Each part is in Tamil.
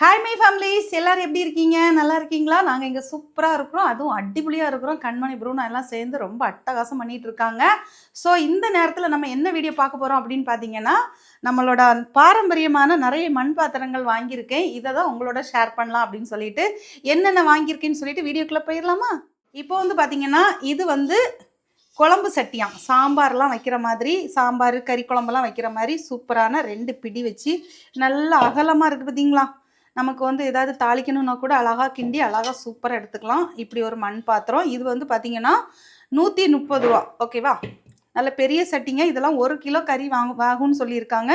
ஹாய் மை ஃபேமிலிஸ் எல்லோரும் எப்படி இருக்கீங்க? நல்லா இருக்கீங்களா? நாங்கள் இங்கே சூப்பராக இருக்கிறோம். அதுவும் அடிப்பொலியாக இருக்கிறோம். கண்மணி ப்ரூனா எல்லாம் சேர்ந்து ரொம்ப அட்டகாசம் பண்ணிகிட்டு இருக்காங்க. ஸோ இந்த நேரத்தில் நம்ம என்ன வீடியோ பார்க்க போகிறோம் அப்படின்னு பார்த்தீங்கன்னா நம்மளோட பாரம்பரியமான நிறைய மண் பாத்திரங்கள் வாங்கியிருக்கேன். இதை தான் உங்களோட ஷேர் பண்ணலாம் அப்படின்னு சொல்லிட்டு என்னென்ன வாங்கியிருக்கேன்னு சொல்லிட்டு வீடியோக்குள்ளே போயிடலாமா? இப்போ வந்து பார்த்தீங்கன்னா இது வந்து குழம்பு சட்டியாம். சாம்பார்லாம் வைக்கிற மாதிரி சாம்பார் கறி குழம்புலாம் வைக்கிற மாதிரி சூப்பரான ரெண்டு பிடி வச்சு நல்லா அகலமாக இருக்குது பார்த்தீங்களா நமக்கு வந்து ஏதாவது தாளிக்கணும்னா கூட அழகாக கிண்டி அழகாக சூப்பராக எடுத்துக்கலாம். இப்படி ஒரு மண் பாத்திரம். இது வந்து பார்த்தீங்கன்னா நூற்றி முப்பது ரூபா. ஓகேவா நல்ல பெரிய சட்டிங்க இதெல்லாம் ஒரு கிலோ கறி வாங்க வாங்கும்னு சொல்லியிருக்காங்க.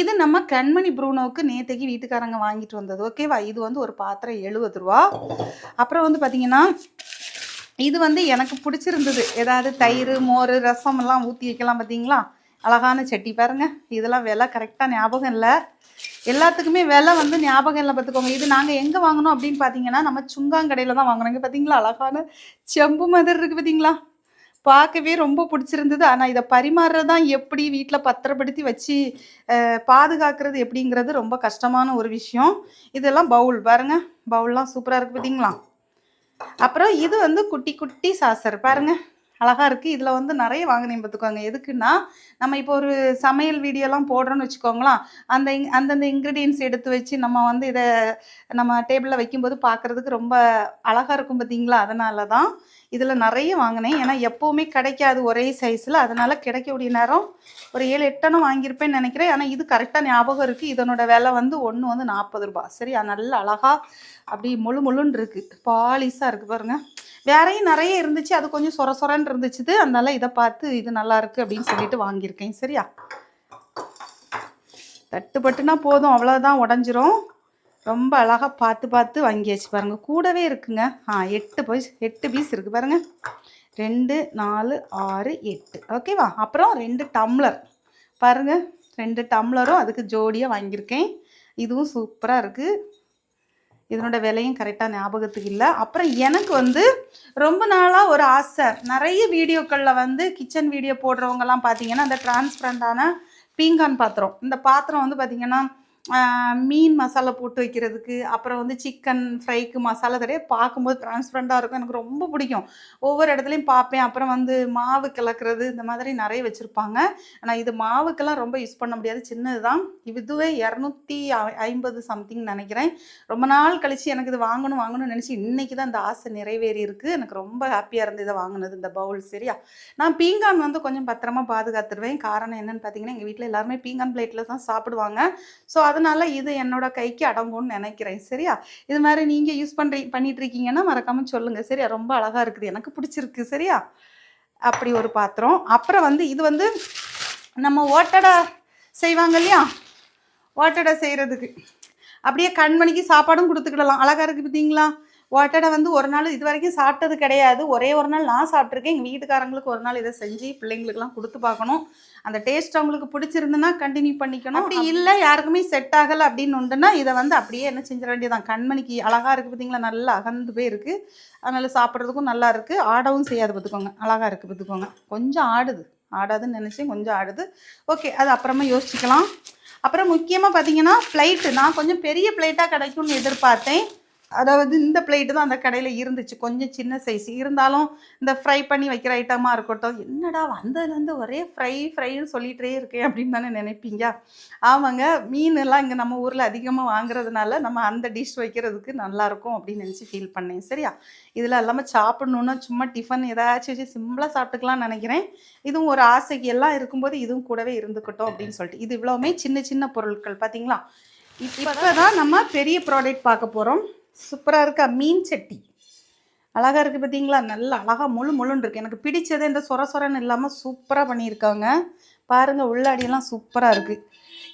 இது நம்ம கண்மணி ப்ரூனோவுக்கு நேற்றுக்கு வீட்டுக்காரங்க வாங்கிட்டு வந்தது. ஓகேவா இது வந்து ஒரு பாத்திரம் எழுபது ரூபா. அப்புறம் வந்து பார்த்தீங்கன்னா இது வந்து எனக்கு பிடிச்சிருந்தது. ஏதாவது தயிர் மோர் ரசம் எல்லாம் ஊற்றி வைக்கலாம் பார்த்தீங்களா அழகான சட்டி பாருங்க. இதெல்லாம் விலை கரெக்டாக ஞாபகம் இல்லை. எல்லாத்துக்குமே விலை வந்து ஞாபகம் இல்லை பார்த்துக்கோங்க. இது நாங்கள் எங்கே வாங்கினோம் அப்படின்னு பார்த்தீங்கன்னா நம்ம சுங்காங்கடையில் தான் வாங்கினோம் இங்கே பார்த்தீங்களா? அழகான செம்பு மதர் இருக்குது பார்த்தீங்களா? பார்க்கவே ரொம்ப பிடிச்சிருந்தது. ஆனால் இதை பரிமாறுறது தான் எப்படி வீட்டில் பத்திரப்படுத்தி வச்சு பாதுகாக்கிறது எப்படிங்கிறது ரொம்ப கஷ்டமான ஒரு விஷயம். இதெல்லாம் பவுல். பாருங்க. பவுல்லாம் சூப்பராக இருக்குது பார்த்தீங்களா? அப்புறம் இது வந்து குட்டி குட்டி சாசர். பாருங்கள் அழகாக இருக்குது இதில் வந்து நிறைய வாங்கினேன் பார்த்துக்கோங்க. எதுக்குன்னா நம்ம இப்போ ஒரு சமையல் வீடியோலாம் போடுறோன்னு வச்சுக்கோங்களேன். அந்த இங்- அந்தந்த இன்க்ரீடியன்ஸ் எடுத்து வச்சு நம்ம வந்து இதை நம்ம டேபிளில் வைக்கும்போது பார்க்குறதுக்கு ரொம்ப அழகாக இருக்கும் பார்த்தீங்களா? அதனால தான் இதில் நிறைய வாங்கினேன். ஏன்னா எப்போவுமே கிடைக்காது ஒரே சைஸில் அதனால் கிடைக்கக்கூடிய நேரம் ஒரு ஏழு எட்டனும் வாங்கியிருப்பேன்னு நினைக்கிறேன். ஆனால் இது கரெக்டாக ஞாபகம் இருக்குது இதனோட விலை வந்து ஒன்று வந்து நாற்பது ரூபாய். அது நல்ல அழகாக அப்படி முழு முழுன்னு இருக்குது பாலிஸாக இருக்குது பாருங்கள் வேறையும் நிறைய இருந்துச்சு. அது கொஞ்சம் சொர சொரன்னு இருந்துச்சு அதனால இதை பார்த்து இது நல்லா இருக்கு அப்படின்னு சொல்லிட்டு வாங்கியிருக்கேன். சரியா? தட்டுப்பட்டுனா போதும். அவ்வளோதான் உடஞ்சிரும். ரொம்ப அழகாக பார்த்து பார்த்து வாங்கியாச்சு பாருங்க. கூடவே இருக்குங்க. ஆ எட்டு பீஸ் எட்டு பீஸ் இருக்குது பாருங்க. ரெண்டு நாலு ஆறு எட்டு. ஓகேவா அப்புறம் ரெண்டு டம்ளர். பாருங்க. ரெண்டு டம்ளரும் அதுக்கு ஜோடியாக வாங்கியிருக்கேன். இதுவும் சூப்பராக இருக்குது இதனோட விலையும் கரெக்டாக ஞாபகத்துக்கு இல்லை. அப்புறம் எனக்கு வந்து ரொம்ப நாளாக ஒரு ஆசை. நிறைய வீடியோக்களில் வந்து கிச்சன் வீடியோ போடுறவங்கலாம் பார்த்தீங்கன்னா அந்த டிரான்ஸ்பரண்டான பீங்கான் பாத்திரம். இந்த பாத்திரம் வந்து பார்த்தீங்கன்னா மீன் மசாலா போட்டு வைக்கிறதுக்கு அப்புறம் வந்து சிக்கன் ஃப்ரைக்கு மசாலா தடவை பார்க்கும்போது டிரான்ஸ்பரண்டாக இருக்கும். எனக்கு ரொம்ப பிடிக்கும். ஒவ்வொரு இடத்துலையும் பார்ப்பேன். அப்புறம் வந்து மாவு கலக்கிறது இந்த மாதிரி நிறைய வச்சுருப்பாங்க. ஆனால் இது மாவுக்கெல்லாம் ரொம்ப யூஸ் பண்ண முடியாது. சின்னது தான் இதுவே இரநூத்தி ஐம்பது சம்திங் நினைக்கிறேன். ரொம்ப நாள் கழிச்சு எனக்கு இது வாங்கணும் வாங்கணும்னு நினச்சி இன்றைக்கி தான் இந்த ஆசை நிறைவேறி இருக்குது எனக்கு ரொம்ப ஹாப்பியாக இருந்து இதை வாங்கினது இந்த பவுல் சரியா? நான் பீங்கான் வந்து கொஞ்சம் பத்திரமா பாதுகாத்துருவேன். காரணம் என்னென்னு பார்த்தீங்கன்னா எங்கள் வீட்டில் எல்லாருமே பீங்கான் பிளேட்டில் தான் சாப்பிடுவாங்க. ஸோ அதனால இது என்னோட கைக்கு அடங்கும்னு நினைக்கிறேன். சரியா? இது மாதிரி நீங்கள் யூஸ் பண்ணுறீ பண்ணிட்டு இருக்கீங்கன்னா மறக்காம சொல்லுங்கள் சரியா? ரொம்ப அழகாக இருக்குது. எனக்கு பிடிச்சிருக்கு. சரியா? அப்படி ஒரு பாத்திரம். அப்புறம் வந்து இது வந்து நம்ம ஓட்டடை செய்வாங்க இல்லையா? ஓட்டடை செய்கிறதுக்கு அப்படியே கண்மணிக்கு சாப்பாடும் கொடுத்துக்கிடலாம். அழகா இருக்குது பார்த்தீங்களா? ஓட்டடை வந்து ஒரு நாள் இது வரைக்கும் சாப்பிட்டது கிடையாது. ஒரே ஒரு நாள் நான் சாப்பிட்ருக்கேன் எங்கள் வீட்டுக்காரங்களுக்கு ஒரு நாள் இதை செஞ்சு பிள்ளைங்களுக்குலாம் கொடுத்து பார்க்கணும். அந்த டேஸ்ட் அவங்களுக்கு பிடிச்சிருந்துன்னா கண்டினியூ பண்ணிக்கணும். அப்படி இல்லை யாருக்குமே செட் ஆகலை அப்படின்னு உண்டுன்னா இதை வந்து அப்படியே என்ன செஞ்சிட வேண்டியதான் கண்மணிக்கு அழகா இருக்குது பார்த்தீங்களா? நல்லா அகந்து போய் இருக்குது அதனால சாப்பிட்றதுக்கும் நல்லா இருக்குது ஆடவும் செய்யாது பார்த்துக்கோங்க. அழகா இருக்குது பார்த்துக்கோங்க. கொஞ்சம் ஆடுது. ஆடாதுன்னு நினச்சேன். கொஞ்சம் ஆடுது. ஓகே அது அப்புறமா யோசிச்சுக்கலாம். அப்புறம் முக்கியமாக பார்த்தீங்கன்னா ஃப்ளைட்டு நான் கொஞ்சம் பெரிய பிளேட்டாக கிடைக்கும்னு எதிர்பார்த்தேன். அதாவது இந்த பிளேட்டு தான் அந்த கடையில் இருந்துச்சு. கொஞ்சம் சின்ன சைஸ் இருந்தாலும் இந்த ஃப்ரை பண்ணி வைக்கிற ஐட்டமாக இருக்கட்டும் என்னடா வந்ததுலேருந்து ஒரே ஃப்ரை ஃப்ரைன்னு சொல்லிகிட்டே இருக்கேன் அப்படின்னு தானே நினைப்பீங்க? ஆமாங்க மீன் எல்லாம் இங்கே நம்ம ஊரில் அதிகமாக வாங்குறதுனால நம்ம அந்த டிஷ் வைக்கிறதுக்கு நல்லாயிருக்கும் அப்படின்னு நினச்சி ஃபீல் பண்ணேன். சரியா? இதில் எல்லாமே சாப்பிட்ணுன்னா சும்மா டிஃபன் ஏதாச்சும் வச்சு சிம்பிளாக சாப்பிட்டுக்கலாம்னு நினைக்கிறேன். இதுவும் ஒரு ஆசைக்கு எல்லாம் இருக்கும்போது இதுவும் கூடவே இருந்துக்கட்டும் அப்படின்னு சொல்லிட்டு. இது இவ்வளவுமே சின்ன சின்ன பொருட்கள் பார்த்தீங்களா இப்போ தான் நம்ம பெரிய ப்ராடக்ட் பார்க்க போகிறோம் சூப்பராக இருக்கா? மீன் சட்டி. அழகாக இருக்குது பார்த்தீங்களா நல்லா அழகாக முழு முழுன்னு இருக்குது எனக்கு பிடிச்சது இந்த சொர சொரன்னு இல்லாமல் சூப்பராக பண்ணியிருக்காங்க. பாருங்கள் உள்ளாடியெல்லாம் சூப்பராக இருக்குது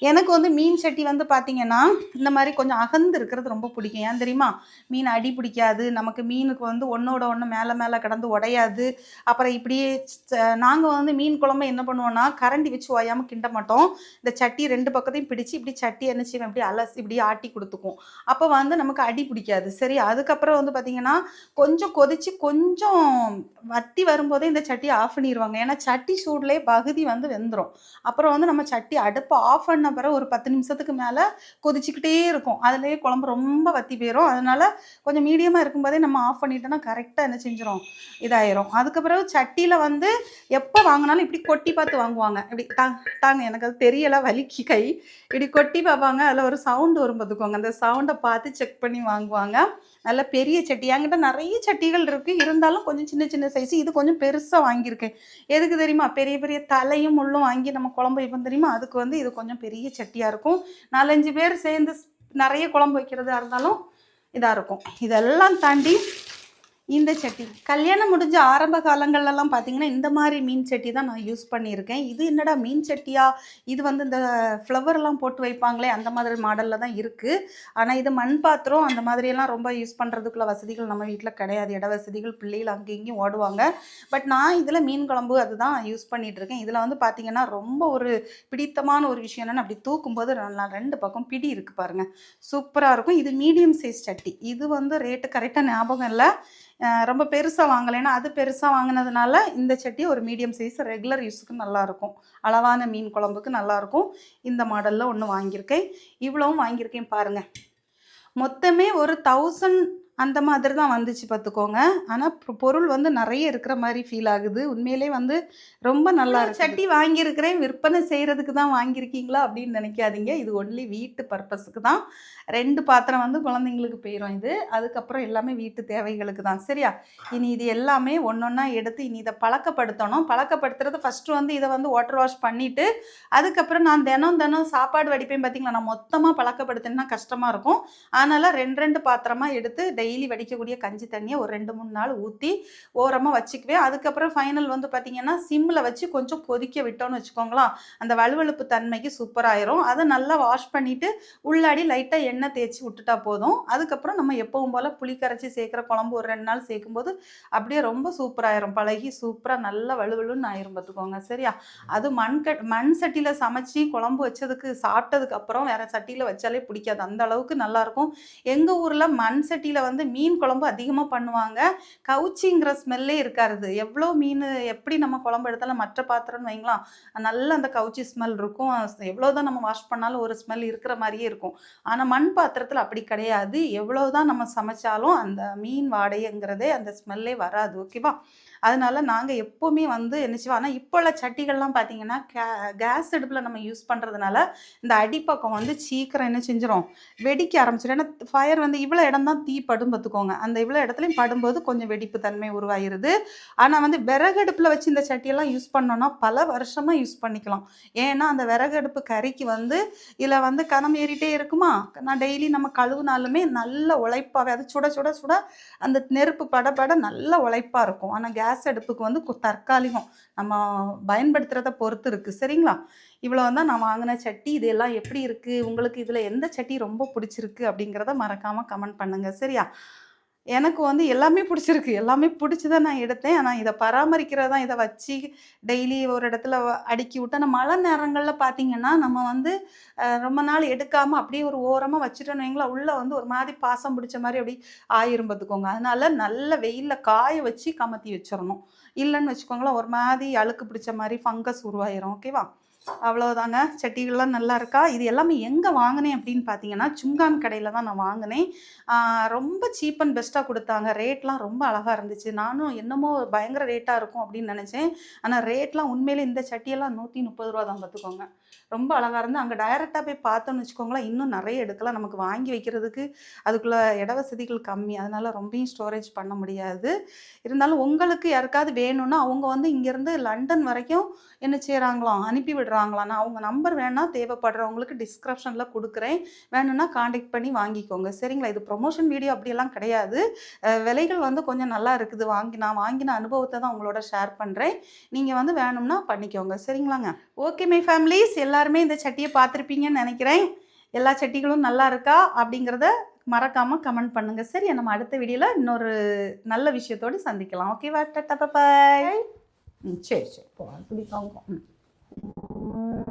எனக்கு வந்து மீன் சட்டி வந்து பார்த்தீங்கன்னா இந்த மாதிரி கொஞ்சம் அகந்து இருக்கிறது ரொம்ப பிடிக்கும். ஏன் தெரியுமா? மீன் அடி பிடிக்காது. நமக்கு மீனுக்கு வந்து ஒன்றோட ஒன்று மேலே மேலே கடந்து உடையாது. அப்புறம் இப்படியே நாங்கள் வந்து மீன் குழம்பு என்ன பண்ணுவோன்னா கரண்டி வச்சு ஓயாமல் கிண்ட மாட்டோம். இந்த சட்டி ரெண்டு பக்கத்தையும் பிடிச்சி இப்படி சட்டி என்ன செய்வோம் இப்படி அலசி இப்படி ஆட்டி கொடுத்துக்கும். அப்போ வந்து நமக்கு அடி பிடிக்காது. சரி அதுக்கப்புறம் வந்து பார்த்தீங்கன்னா கொஞ்சம் கொதிச்சு கொஞ்சம் வத்தி வரும்போதே இந்த சட்டியை ஆஃப் பண்ணிடுவாங்க ஏன்னா சட்டி சூட்லேயே பகுதி வந்து வெந்துடும் அப்புறம் வந்து நம்ம சட்டி அடுப்பை ஆஃப் பண்ண ஆறின பிறகு ஒரு பத்து நிமிஷத்துக்கு மேலே கொதிச்சுக்கிட்டே இருக்கும். அதுலேயே குழம்பு ரொம்ப வத்தி போயிடும் அதனால கொஞ்சம் மீடியமாக இருக்கும்போதே நம்ம ஆஃப் பண்ணிட்டோன்னா கரெக்டாக என்ன செஞ்சிடும் இதாயிரும். அதுக்கு பிறகு சட்டியில் வந்து எப்போ வாங்கினாலும் இப்படி கொட்டி பார்த்து வாங்குவாங்க. இப்படி தாங்க தாங்க எனக்கு அது தெரியலை வலிக்கு கை. இப்படி கொட்டி பார்ப்பாங்க. அதில் ஒரு சவுண்டு வரும் பார்த்துக்குவாங்க அந்த சவுண்டை பார்த்து செக் பண்ணி வாங்குவாங்க. நல்ல பெரிய சட்டி. என்கிட்ட நிறைய சட்டிகள் இருக்குது இருந்தாலும் கொஞ்சம் சின்ன சின்ன சைஸ் இது கொஞ்சம் பெருசாக வாங்கியிருக்கேன். எதுக்கு தெரியுமா? பெரிய பெரிய தலையும் முள்ளும் வாங்கி நம்ம குழம்பு வைப்போம் தெரியுமா? அதுக்கு வந்து இது கொஞ்சம் பெரிய சட்டியாக இருக்கும். நாலஞ்சு பேர் சேர்ந்து நிறைய குழம்பு வைக்கிறதா இருந்தாலும் இதாக இருக்கும். இதெல்லாம் தாண்டி இந்த சட்டி. கல்யாணம் முடிஞ்ச ஆரம்ப காலங்கள்லாம் பார்த்தீங்கன்னா இந்த மாதிரி மீன் சட்டி தான் நான் யூஸ் பண்ணியிருக்கேன். இது என்னடா மீன் சட்டியா? இது வந்து இந்த ஃப்ளவர்லாம் போட்டு வைப்பாங்களே அந்த மாதிரி மாடலில் தான் இருக்குது ஆனால் இது மண் பாத்திரம் அந்த மாதிரியெல்லாம் ரொம்ப யூஸ் பண்ணுறதுக்குள்ள வசதிகள் நம்ம வீட்டில் கிடையாது. இட வசதிகள் பிள்ளைகள் அங்கேயும் இங்கேயும் ஓடுவாங்க. பட் நான் இதில் மீன் குழம்பு அதுதான் யூஸ் பண்ணிகிட்டு இருக்கேன் இதில் வந்து பார்த்தீங்கன்னா ரொம்ப ஒரு பிடித்தமான ஒரு விஷயம் என்னென்னு அப்படி தூக்கும்போது நான் ரெண்டு பக்கம் பிடி இருக்குது பாருங்கள் சூப்பராக இருக்கும். இது மீடியம் சைஸ் சட்டி. இது வந்து ரேட்டு கரெக்டாக ஞாபகம் இல்லை. ரொம்ப பெருசாக வாங்கலைன்னா அது பெருசாக வாங்கினதுனால இந்த சட்டி ஒரு மீடியம் சைஸ் ரெகுலர் யூஸுக்கு நல்லாயிருக்கும். அளவான மீன் குழம்புக்கு நல்லாயிருக்கும். இந்த மாடலில் ஒன்று வாங்கியிருக்கேன். இவ்வளவும் வாங்கியிருக்கேன் பாருங்கள் மொத்தமே ஒரு தௌசண்ட் அந்த மாதிரி தான் வந்துச்சு பார்த்துக்கோங்க. ஆனால் பொருள் வந்து நிறைய இருக்கிற மாதிரி ஃபீல் ஆகுது. உண்மையிலே வந்து ரொம்ப நல்லா இருக்கு சட்டி வாங்கியிருக்கிறேன். விற்பனை செய்கிறதுக்கு தான் வாங்கியிருக்கீங்களா அப்படின்னு நினைக்காதீங்க. இது ஒன்லி வீட்டு பர்பஸுக்கு தான். ரெண்டு பாத்திரம் வந்து குழந்தைங்களுக்கு போயிடும் இது. அதுக்கப்புறம் எல்லாமே வீட்டு தேவைகளுக்கு தான். சரியா? இனி இது எல்லாமே ஒன்றொன்னா எடுத்து இனி இதை பழக்கப்படுத்தணும். பழக்கப்படுத்துறது ஃபஸ்ட்டு வந்து இதை வந்து வாட்டர் வாஷ் பண்ணிவிட்டு அதுக்கப்புறம் நான் தினம் தினம் சாப்பாடு வடிப்பேன் பார்த்தீங்களா? நான் மொத்தமாக பழக்கப்படுத்தினா கஷ்டமாக இருக்கும். அதனால் ரெண்டு ரெண்டு பாத்திரமாக எடுத்து டெய்லி டெய்லி வடிக்கக்கூடிய கஞ்சி தண்ணியை ஒரு ரெண்டு மூணு நாள் ஊற்றி ஓரமாக வச்சுக்குவேன் அதுக்கப்புறம் ஃபைனல் வந்து பார்த்திங்கன்னா சிம்மில் வச்சு கொஞ்சம் கொதிக்க விட்டோம்னு வச்சுக்கோங்களேன். அந்த வலுவழுப்பு தன்மைக்கு சூப்பராயிரும் அதை நல்லா வாஷ் பண்ணிவிட்டு உள்ளாடி லைட்டாக எண்ணெய் தேய்ச்சி விட்டுட்டா போதும். அதுக்கப்புறம் நம்ம எப்பவும் போல் புளி கரைச்சி சேர்க்குற குழம்பு ஒரு ரெண்டு நாள் சேர்க்கும்போது அப்படியே ரொம்ப சூப்பராயிரும் பழகி சூப்பராக நல்லா வலுவலுன்னு ஆயிரும் பார்த்துக்கோங்க சரியா? அது மண் கட் மண் சட்டியில் சமைச்சி குழம்பு வச்சதுக்கு சாப்பிட்டதுக்கு அப்புறம் வேற சட்டியில் வச்சாலே பிடிக்காது. அந்த அளவுக்கு நல்லாயிருக்கும் எங்கள் ஊரில் மண் சட்டியில் வந்து வந்து மீன் குழம்பு அதிகமாக பண்ணுவாங்க. கவுச்சிங்கிற ஸ்மெல்லே இருக்காது. எவ்வளோ மீன் எப்படி நம்ம குழம்பு எடுத்தாலும் மற்ற பாத்திரம்னு வைங்களாம் நல்ல அந்த கவுச்சி ஸ்மெல் இருக்கும். எவ்வளோ தான் நம்ம வாஷ் பண்ணாலும் ஒரு ஸ்மெல் இருக்கிற மாதிரியே இருக்கும். ஆனால் மண் பாத்திரத்தில் அப்படி கிடையாது. எவ்வளோ தான் நம்ம சமைச்சாலும் அந்த மீன் வாடைங்கிறதே அந்த ஸ்மெல்லே வராது. ஓகேவா அதனால நாங்கள் எப்போவுமே வந்து என்ன செய்வோம்? ஆனால் இப்போ உள்ள சட்டிகள்லாம் பார்த்தீங்கன்னா கே கேஸ் அடுப்பில் நம்ம யூஸ் பண்ணுறதுனால இந்த அடிப்பக்கம் வந்து சீக்கிரம் என்ன செஞ்சிடும் வெடிக்க ஆரம்பிச்சிடும் ஏன்னா ஃபயர் வந்து இவ்வளோ இடம் தான் தீப்படும் படும் பார்த்துக்கோங்க அந்த இவ்வளோ இடத்துலையும் படும்போது கொஞ்சம் வெடிப்பு தன்மை உருவாகிருது ஆனால் வந்து விறகடுப்பில் வச்சு இந்த சட்டியெல்லாம் யூஸ் பண்ணோன்னா பல வருஷமாக யூஸ் பண்ணிக்கலாம். ஏன்னா அந்த விறகடுப்பு கறிக்கு வந்து இதில் வந்து கனம் ஏறிட்டே இருக்குமா? நான் டெய்லி நம்ம கழுவுனாலுமே நல்ல உழைப்பாகவே அது சுட சுட சுட அந்த நெருப்பு பட பட நல்ல உழைப்பாக இருக்கும். ஆனால் கேஸ் அடுப்புக்கு வந்து தற்காலிகம் நம்ம பயன்படுத்துகிறத பொறுத்து இருக்குது சரிங்களா? இவ்வளோ தான் நான் வாங்கின சட்டி இதெல்லாம் எப்படி இருக்குது உங்களுக்கு இதில் எந்த சட்டி ரொம்ப பிடிச்சிருக்கு? அப்படிங்கிறத மறக்காமல் கமெண்ட் பண்ணுங்கள் சரியா? எனக்கு வந்து எல்லாமே பிடிச்சிருக்கு. எல்லாமே பிடிச்சி தான் நான் எடுத்தேன். ஆனால் இதை பராமரிக்கிறது தான் இதை வச்சு டெய்லி ஒரு இடத்துல அடுக்கி விட்டு ஆனால் மழை நேரங்களில் பார்த்தீங்கன்னா நம்ம வந்து ரொம்ப நாள் எடுக்காமல் அப்படியே ஒரு ஓரமாக வச்சுட்டோன்னு வைங்களா உள்ளே வந்து ஒரு மாதிரி பாசம் பிடிச்ச மாதிரி அப்படி ஆயிரும் பார்த்துக்கோங்க. அதனால் நல்ல வெயிலில் காய வச்சு கமத்தி வச்சிடணும் இல்லைன்னு வச்சுக்கோங்களேன் ஒரு மாதிரி அழுக்கு பிடிச்ச மாதிரி ஃபங்கஸ் உருவாயிரும். ஓகேவா அவ்வளோதாங்க சட்டிகள்லாம் நல்லா இருக்கா? இது எல்லாமே எங்கே வாங்கினேன் அப்படின்னு பார்த்தீங்கன்னா சுங்கான் கடையில் தான் நான் வாங்கினேன். ரொம்ப சீப் அண்ட் பெஸ்ட்டாக கொடுத்தாங்க. ரேட்லாம் ரொம்ப அழகாக இருந்துச்சு. நானும் என்னமோ பயங்கர ரேட்டாக இருக்கும் அப்படின்னு நினச்சேன். ஆனால் ரேட்லாம் உண்மையிலே இந்த சட்டியெல்லாம் நூற்றி முப்பது ரூபா தான் பார்த்துக்கோங்க ரொம்ப அழகாக இருந்து அங்கே டைரெக்டாக போய் பார்த்தோம்னு வச்சுக்கோங்களேன் இன்னும் நிறைய எடுக்கலாம். நமக்கு வாங்கி வைக்கிறதுக்கு அதுக்குள்ளே இட வசதிகள் கம்மி. அதனால் ரொம்பையும் ஸ்டோரேஜ் பண்ண முடியாது. இருந்தாலும் உங்களுக்கு யாருக்காவது வேணும்னா அவங்க வந்து இங்கேருந்து லண்டன் வரைக்கும் என்ன செய்கிறாங்களாம் அனுப்பி விடுறாங்க. நான் அவங்க நம்பர் வேணா தேவைப்படுறவங்களுக்கு டிஸ்கிரிப்ஷனில் கொடுக்குறேன். வேணும்னா காண்டாக்ட் பண்ணி வாங்கிக்கோங்க. சரிங்களா? இது ப்ரொமோஷன் வீடியோ அப்படியெல்லாம் கிடையாது. விலைகள் வந்து கொஞ்சம் நல்லா இருக்குது. வாங்கி நான் வாங்கின அனுபவத்தை தான் உங்களோட ஷேர் பண்ணுறேன் நீங்கள் வந்து வேணும்னா பண்ணிக்கோங்க. சரிங்களாங்க? ஓகே மை ஃபேமிலிஸ் எல்லாருமே இந்த சட்டியை பார்த்துருப்பீங்கன்னு நினைக்கிறேன். எல்லா சட்டிகளும் நல்லா இருக்கா? அப்படிங்கிறத மறக்காமல் கமெண்ட் பண்ணுங்கள் சரி நம்ம அடுத்த வீடியோவில் இன்னொரு நல்ல விஷயத்தோடு சந்திக்கலாம். ஓகேவா டட்டா பாய் ம் சரி சரி. போகலாம் பிடிப்பாங்க ம்.